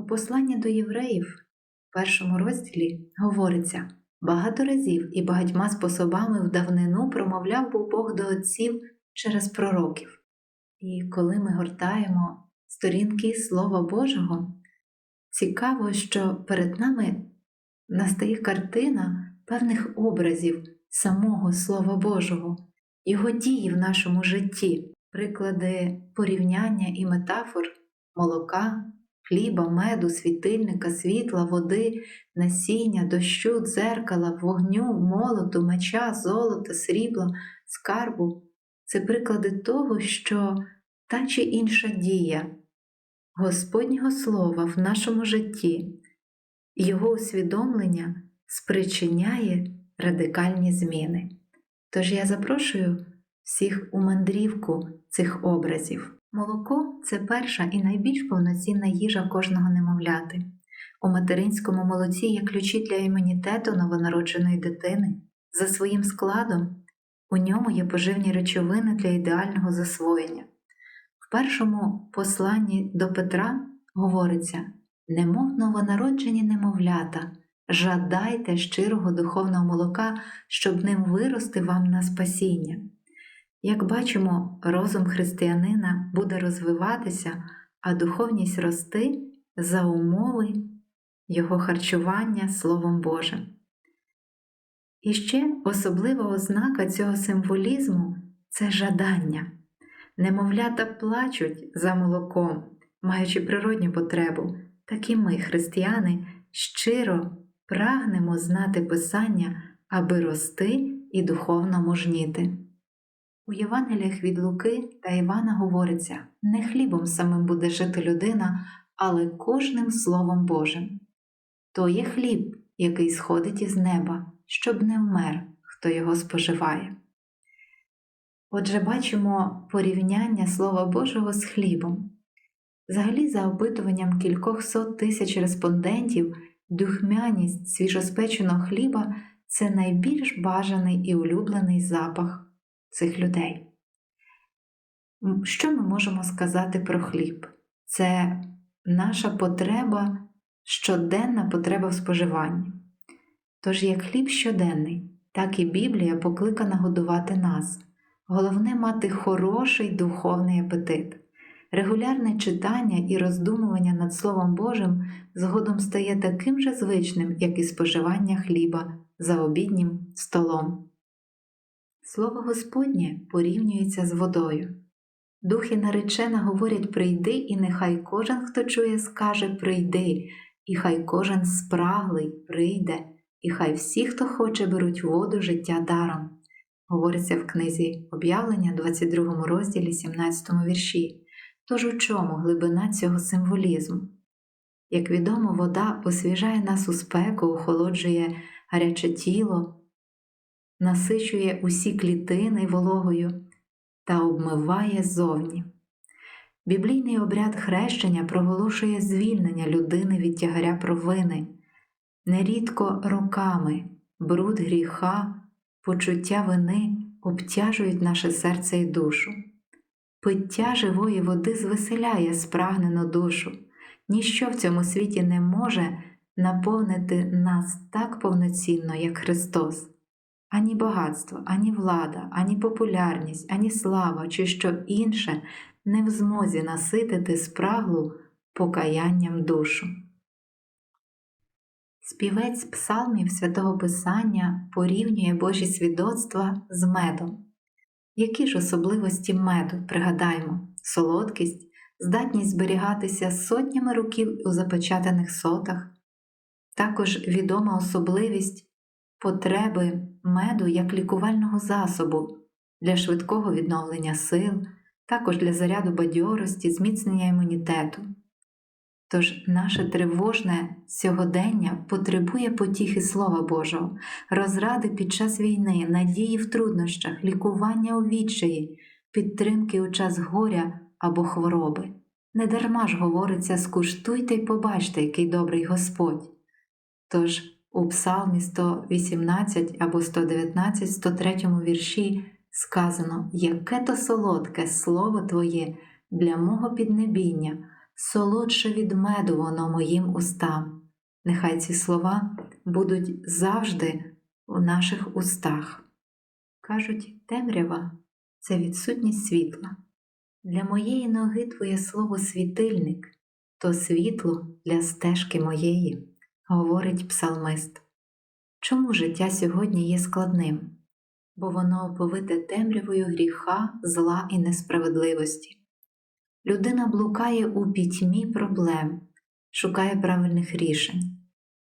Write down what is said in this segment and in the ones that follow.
У посланні до євреїв в першому розділі говориться багато разів і багатьма способами в давнину промовляв був Бог до отців через пророків. І коли ми гортаємо сторінки Слова Божого, цікаво, що перед нами настає картина певних образів самого Слова Божого, Його дії в нашому житті, приклади порівняння і метафор молока, хліба, меду, світильника, світла, води, насіння, дощу, дзеркала, вогню, молоту, меча, золота, срібла, скарбу це приклади того, що та чи інша дія Господнього Слова в нашому житті, його усвідомлення спричиняє радикальні зміни. Тож я запрошую всіх у мандрівку цих образів. Молоко це перша і найбільш повноцінна їжа кожного немовляти. У материнському молоці є ключі для імунітету новонародженої дитини. За своїм складом у ньому є поживні речовини для ідеального засвоєння. В першому посланні до Петра говориться: немов новонароджені немовлята, жадайте щирого духовного молока, щоб ним вирости вам на спасіння. Як бачимо, розум християнина буде розвиватися, а духовність рости за умови його харчування Словом Божим. І ще особлива ознака цього символізму це жадання. Немовлята плачуть за молоком, маючи природню потребу, так і ми, християни, щиро прагнемо знати Писання, аби рости і духовно мужніти. У Євангеліях від Луки та Івана говориться: не хлібом самим буде жити людина, але кожним Словом Божим. То є хліб, який сходить із неба, щоб не вмер, хто його споживає. Отже, бачимо порівняння Слова Божого з хлібом. Взагалі, за опитуванням кількох сот тисяч респондентів, духмяність свіжоспеченого хліба це найбільш бажаний і улюблений запах цих людей. Що ми можемо сказати про хліб? Це наша потреба, щоденна потреба в споживанні. Тож, як хліб щоденний, так і Біблія покликана годувати нас. Головне мати хороший духовний апетит. Регулярне читання і роздумування над Словом Божим згодом стає таким же звичним, як і споживання хліба за обіднім столом. Слово Господнє порівнюється з водою. Духи наречена говорять прийди, і нехай кожен, хто чує, скаже прийди, і хай кожен спраглий прийде, і хай всі, хто хоче, беруть воду життя даром. Говориться в книзі об'явлення, 22 розділі, 17 вірші. Тож у чому глибина цього символізму? Як відомо, вода освіжає нас у спеку, охолоджує гаряче тіло, насичує усі клітини вологою та обмиває зовні. Біблійний обряд хрещення проголошує звільнення людини від тягаря провини, нерідко роками бруд гріха, почуття вини обтяжують наше серце і душу. Пиття живої води звеселяє спрагнену душу, ніщо в цьому світі не може наповнити нас так повноцінно, як Христос. Ані багатство, ані влада, ані популярність, ані слава чи що інше не в змозі наситити спраглу покаянням душу. Співець псалмів святого Писання порівнює Божі свідоцтва з медом. Які ж особливості меду, пригадаємо, солодкість, здатність зберігатися сотнями років у запечатаних сотах, також відома особливість потреби меду як лікувального засобу для швидкого відновлення сил, також для заряду бадьорості, зміцнення імунітету. Тож наше тривожне сьогодення потребує потіхи Слова Божого, розради під час війни, надії в труднощах, лікування у відчаї, підтримки у час горя або хвороби. Недарма ж говориться скуштуйте й побачте, який добрий Господь. Тож у Псалмі 118 або 119, 103 вірші сказано: Яке то солодке слово Твоє для мого піднебіння солодше від меду воно моїм устам. Нехай ці слова будуть завжди у наших устах. Кажуть, темрява це відсутність світла. Для моєї ноги твоє слово світильник, то світло для стежки моєї, говорить псалмист. Чому життя сьогодні є складним? Бо воно оповите темрявою гріха, зла і несправедливості. Людина блукає у пітьмі проблем, шукає правильних рішень.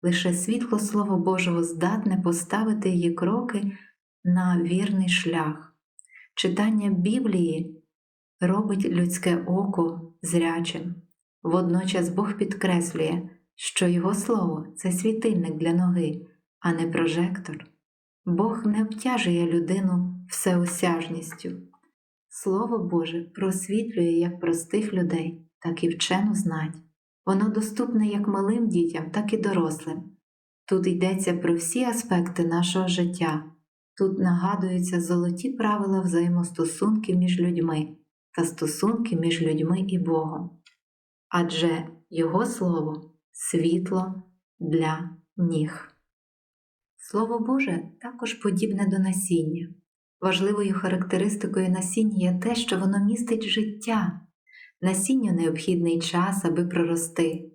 Лише світло Слова Божого здатне поставити її кроки на вірний шлях. Читання Біблії робить людське око зрячим. Водночас Бог підкреслює, що Його Слово це світильник для ноги, а не прожектор. Бог не обтяжує людину всеосяжністю. Слово Боже просвітлює як простих людей, так і вчену знать. Воно доступне як малим дітям, так і дорослим. Тут йдеться про всі аспекти нашого життя, тут нагадуються золоті правила взаємостосунків між людьми та стосунки між людьми і Богом. Адже Його Слово світло для ніг. Слово Боже також подібне до насіння. Важливою характеристикою насіння є те, що воно містить життя. Насінню необхідний час, аби прорости.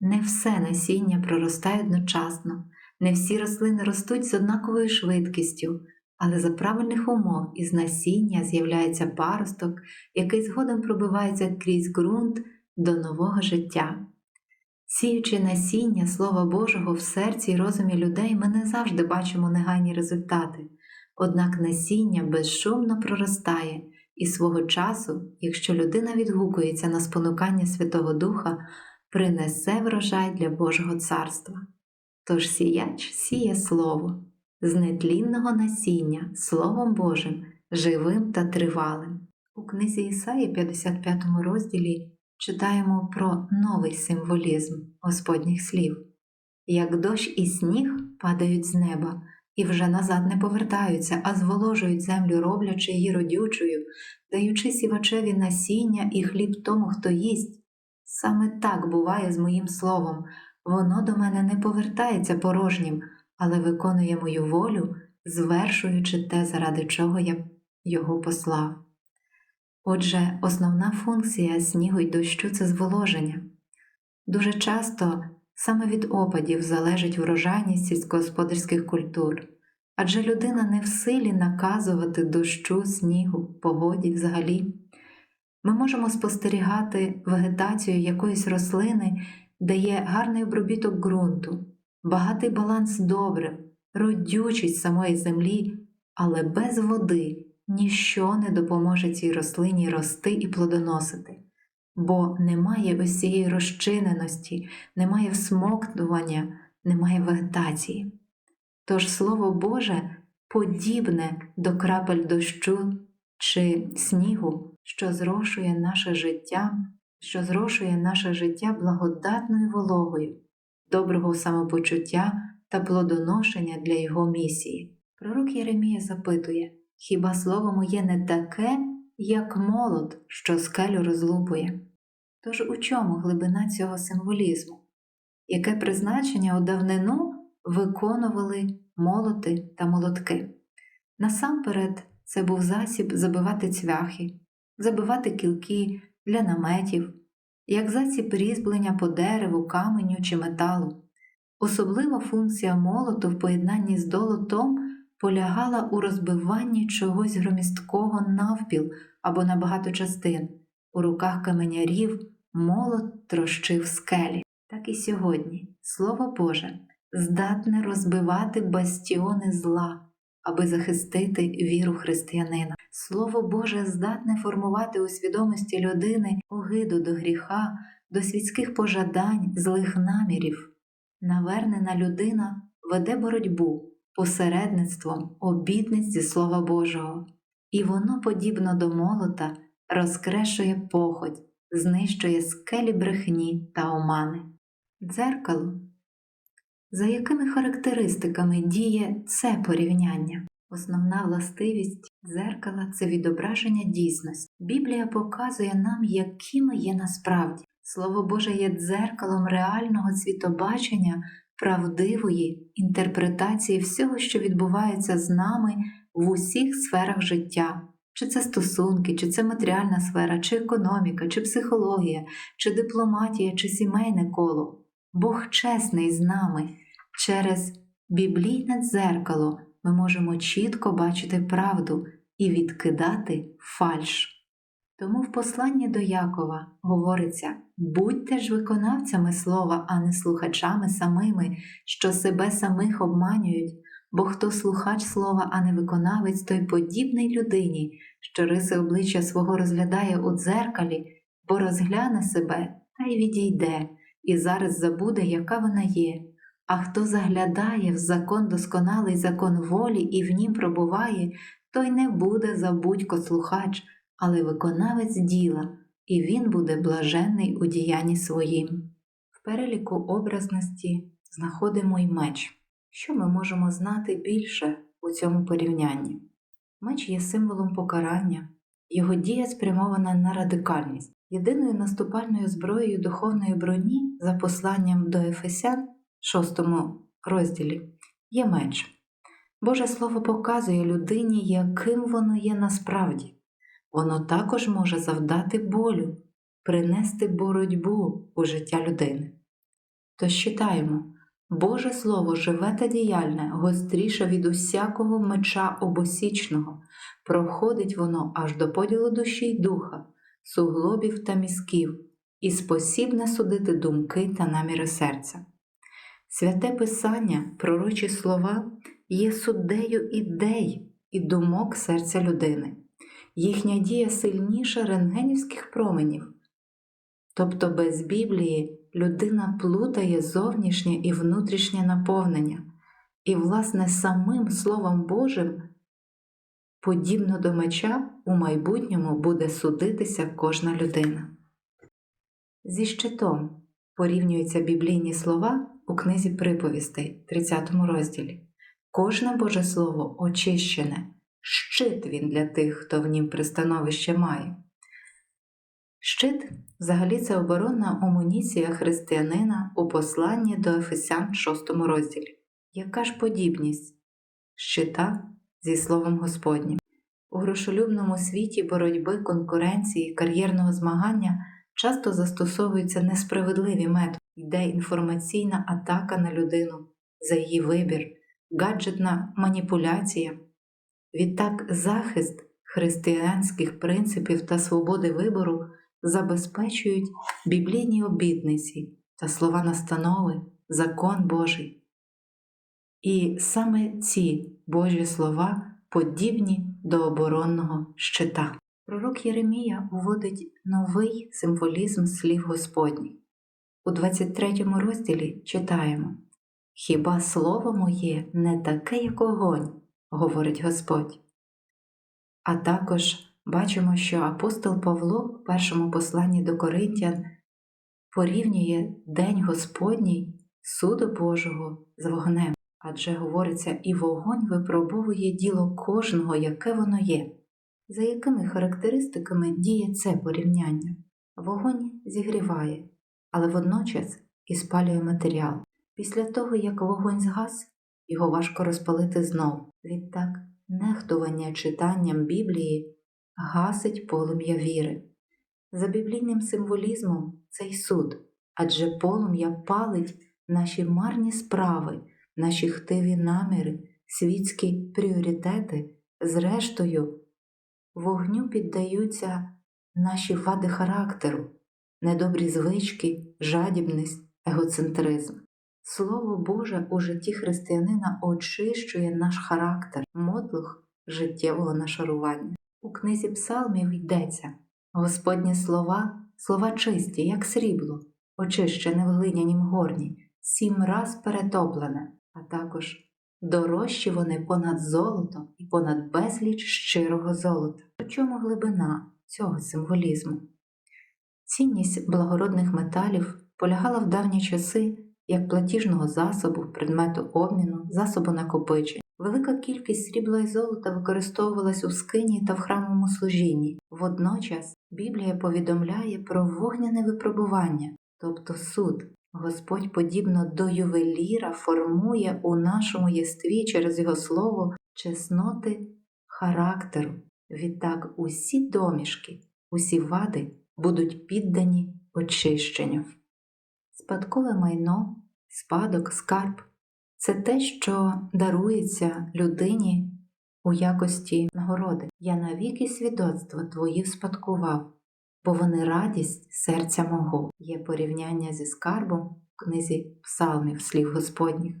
Не все насіння проростає одночасно, не всі рослини ростуть з однаковою швидкістю, але за правильних умов із насіння з'являється паросток, який згодом пробивається крізь ґрунт до нового життя. Сіючи насіння Слова Божого в серці й розумі людей, ми не завжди бачимо негайні результати, однак насіння безшумно проростає і свого часу, якщо людина відгукується на спонукання Святого Духа, принесе врожай для Божого царства. Тож сіяч сіє Слово, з нетлінного насіння Словом Божим, живим та тривалим. У книзі Ісаї, 55 розділі, читаємо про новий символізм Господніх слів. Як дощ і сніг падають з неба і вже назад не повертаються, а зволожують землю, роблячи її родючою, даючи сівачеві насіння і хліб тому, хто їсть. Саме так буває з моїм словом, воно до мене не повертається порожнім, але виконує мою волю, звершуючи те, заради чого я його послав. Отже, основна функція снігу й дощу це зволоження. Дуже часто саме від опадів залежить врожайність сільськогосподарських культур, адже людина не в силі наказувати дощу, снігу, погоді взагалі. Ми можемо спостерігати вегетацію якоїсь рослини, де є гарний обробіток ґрунту, багатий баланс добрив, родючість самої землі, але без води ніщо не допоможе цій рослині рости і плодоносити, бо немає ось цієї розчиненості, немає всмоктування, немає вегетації. Тож Слово Боже подібне до крапель дощу чи снігу, що зрошує наше життя, що зрошує наше життя благодатною вологою, доброго самопочуття та плодоношення для його місії. Пророк Єремія запитує Хіба слово моє не таке, як молот, що скелю розлупує? Тож у чому глибина цього символізму? Яке призначення у давнину виконували молоти та молотки? Насамперед, це був засіб забивати цвяхи, забивати кілки для наметів, як засіб різьблення по дереву, каменю чи металу. Особлива функція молоту в поєднанні з долотом полягала у розбиванні чогось громісткого навпіл або на багато частин. У руках каменярів молот трощив скелі. Так і сьогодні Слово Боже здатне розбивати бастіони зла, аби захистити віру християнина. Слово Боже здатне формувати у свідомості людини огиду до гріха, до світських пожадань, злих намірів. Навернена людина веде боротьбу посередництвом обітниць зі Слова Божого, і воно, подібно до молота, розкрешує похоть, знищує скелі брехні та омани. Дзеркало. За якими характеристиками діє це порівняння? Основна властивість дзеркала це відображення дійсності. Біблія показує нам, якими є насправді. Слово Боже є дзеркалом реального світобачення, правдивої інтерпретації всього, що відбувається з нами в усіх сферах життя. Чи це стосунки, чи це матеріальна сфера, чи економіка, чи психологія, чи дипломатія, чи сімейне коло. Бог чесний з нами. Через біблійне дзеркало ми можемо чітко бачити правду і відкидати фальш. Тому в посланні до Якова говориться: будьте ж виконавцями слова, а не слухачами самими, що себе самих обманюють, бо хто слухач слова, а не виконавець, той подібний людині, що риси обличчя свого розглядає у дзеркалі, бо розгляне себе та й відійде, і зараз забуде, яка вона є. А хто заглядає в закон досконалий закон волі і в нім пробуває, той не буде забудько слухач, але виконавець діла, і він буде блаженний у діянні своїм. В переліку образності знаходимо й меч. Що ми можемо знати більше у цьому порівнянні? Меч є символом покарання, його дія спрямована на радикальність. Єдиною наступальною зброєю духовної броні за посланням до Ефесян, 6 розділі, є меч. Боже Слово показує людині, яким воно є насправді. Воно також може завдати болю, принести боротьбу у життя людини. Тож читаємо, Боже Слово живе та діяльне, гостріше від усякого меча обосічного, проходить воно аж до поділу душі й духа, суглобів та мізків, і спосібне судити думки та наміри серця. Святе Писання, пророчі слова є суддею ідей і думок серця людини. Їхня дія сильніша рентгенівських променів. Тобто без Біблії людина плутає зовнішнє і внутрішнє наповнення, і, власне, самим Словом Божим, подібно до меча, у майбутньому буде судитися кожна людина. Зі щитом порівнюються біблійні слова у книзі приповістей, 30 розділі. Кожне Боже Слово очищене, щит він для тих, хто в нім пристановище має. Щит взагалі це оборонна амуніція християнина у посланні до Ефесян 6 розділі. Яка ж подібність щита зі Словом Господнім? У грошолюбному світі боротьби, конкуренції, кар'єрного змагання часто застосовуються несправедливі методи, йде інформаційна атака на людину за її вибір, гаджетна маніпуляція. Відтак захист християнських принципів та свободи вибору забезпечують біблійні обітниці та слова настанови, закон Божий. І саме ці Божі слова подібні до оборонного щита. Пророк Єремія вводить новий символізм слів Господніх. У 23 розділі читаємо Хіба слово моє не таке, як огонь, говорить Господь. А також бачимо, що апостол Павло в першому посланні до Коринтян порівнює День Господній суду Божого з вогнем, адже говориться, і вогонь випробовує діло кожного, яке воно є. За якими характеристиками діє це порівняння? Вогонь зігріває, але водночас і спалює матеріал. Після того, як вогонь згас, його важко розпалити знов. Відтак, нехтування читанням Біблії гасить полум'я віри. За біблійним символізмом цей суд, адже полум'я палить наші марні справи, наші хтиві наміри, світські пріоритети, зрештою, вогню піддаються наші вади характеру, недобрі звички, жадібність, егоцентризм. Слово Боже у житті християнина очищує наш характер, мотлух життєвого нашарування. У книзі псалмів йдеться Господні слова, слова чисті, як срібло, очищене в глинянім горні, сім раз перетоплене, а також дорожчі вони понад золото і понад безліч щирого золота. У чому глибина цього символізму? Цінність благородних металів полягала в давні часи як платіжного засобу, предмету обміну, засобу накопичення. Велика кількість срібла і золота використовувалась у скині та в храмовому служінні. Водночас Біблія повідомляє про вогняне випробування, тобто суд. Господь, подібно до ювеліра, формує у нашому єстві через його слово чесноти характеру. Відтак усі домішки, усі вади будуть піддані очищенню. Спадкове майно, спадок, скарб це те, що дарується людині у якості нагороди. Я навіки свідоцтва твої вспадкував, бо вони радість серця мого. Є порівняння зі скарбом в книзі псалмів слів Господніх.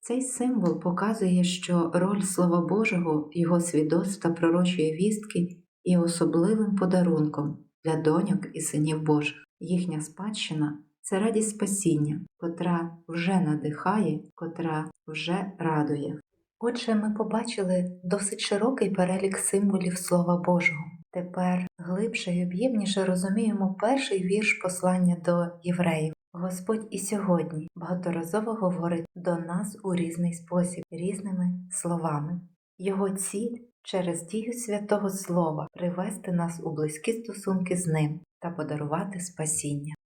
Цей символ показує, що роль Слова Божого, його свідоцтва пророчої вістки є особливим подарунком для доньок і синів Божих. Їхня спадщина це радість спасіння, котра вже надихає, котра вже радує. Отже, ми побачили досить широкий перелік символів Слова Божого. Тепер глибше і об'ємніше розуміємо перший вірш послання до євреїв. Господь і сьогодні багаторазово говорить до нас у різний спосіб, різними словами. Його ціль через дію святого Слова привести нас у близькі стосунки з ним та подарувати спасіння.